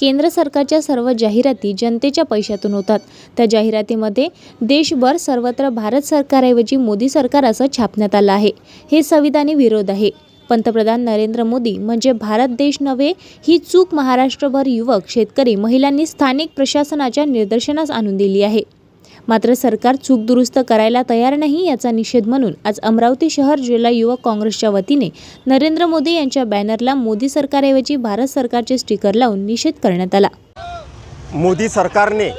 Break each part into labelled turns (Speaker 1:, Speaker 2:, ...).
Speaker 1: केंद्र सरकारच्या सर्व जाहिराती जनतेच्या पैशातून होतात. त्या जाहिरातीमध्ये देशभर सर्वत्र भारत सरकारऐवजी मोदी सरकार असं छापण्यात आलं आहे. हे संविधानी विरोध आहे. पंतप्रधान नरेंद्र मोदी म्हणजे भारत देश नव्हे ही चूक महाराष्ट्रभर युवक शेतकरी महिलांनी स्थानिक प्रशासनाच्या निदर्शनास आणून दिली आहे. मात्र सरकार चूक दुरुस्त करायला तयार नाही याचा निषेध म्हणून आज अमरावती शहर जिल्हा युवक काँग्रेसच्या वतीने नरेंद्र मोदी यांच्या बॅनरला मोदी सरकारऐवजी भारत सरकारचे स्टिकर लावून निषेध करण्यात आला.
Speaker 2: मोदी सरकारने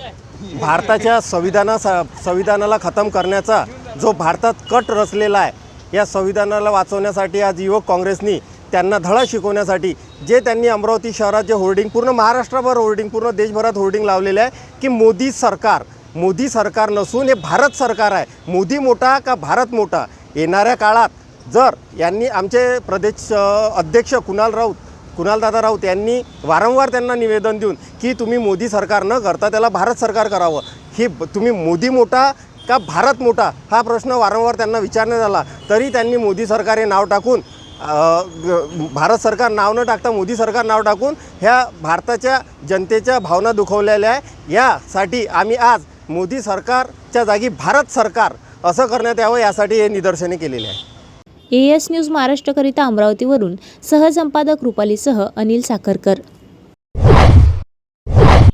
Speaker 2: भारताच्या संविधाना संविधानाला खतम करण्याचा जो भारतात कट रचलेला आहे या संविधानाला वाचवण्यासाठी आज युवक काँग्रेसनी त्यांना धडा शिकवण्यासाठी जे त्यांनी अमरावती शहरात जे होर्डिंग पूर्ण महाराष्ट्रभर होर्डिंग पूर्ण देशभरात होर्डिंग लावलेलं आहे की मोदी सरकार मोदी सरकार नसून हे भारत सरकार आहे. मोदी मोठा का भारत मोठा? येणाऱ्या काळात जर यांनी आमचे प्रदेश अध्यक्ष कुणाल राऊत कुणालदादा राऊत यांनी वारंवार त्यांना निवेदन देऊन की तुम्ही मोदी सरकार न करता त्याला भारत सरकार करावं. हे तुम्ही मोदी मोठा का भारत मोठा? हा प्रश्न वारंवार त्यांना विचारण्यात आला तरी त्यांनी मोदी सरकार हे नाव टाकून भारत सरकार नाव न टाकता मोदी सरकार नाव टाकून ह्या भारताच्या जनतेच्या भावना दुखवलेल्या आहे. यासाठी आम्ही आज मोदी सरकारच्या जागी भारत सरकार असं करण्यात यावं यासाठी हे निदर्शने केलेले आहे.
Speaker 1: ए एस न्यूज महाराष्ट्रकरिता अमरावतीवरून सहसंपादक रुपालीसह अनिल साखरकर.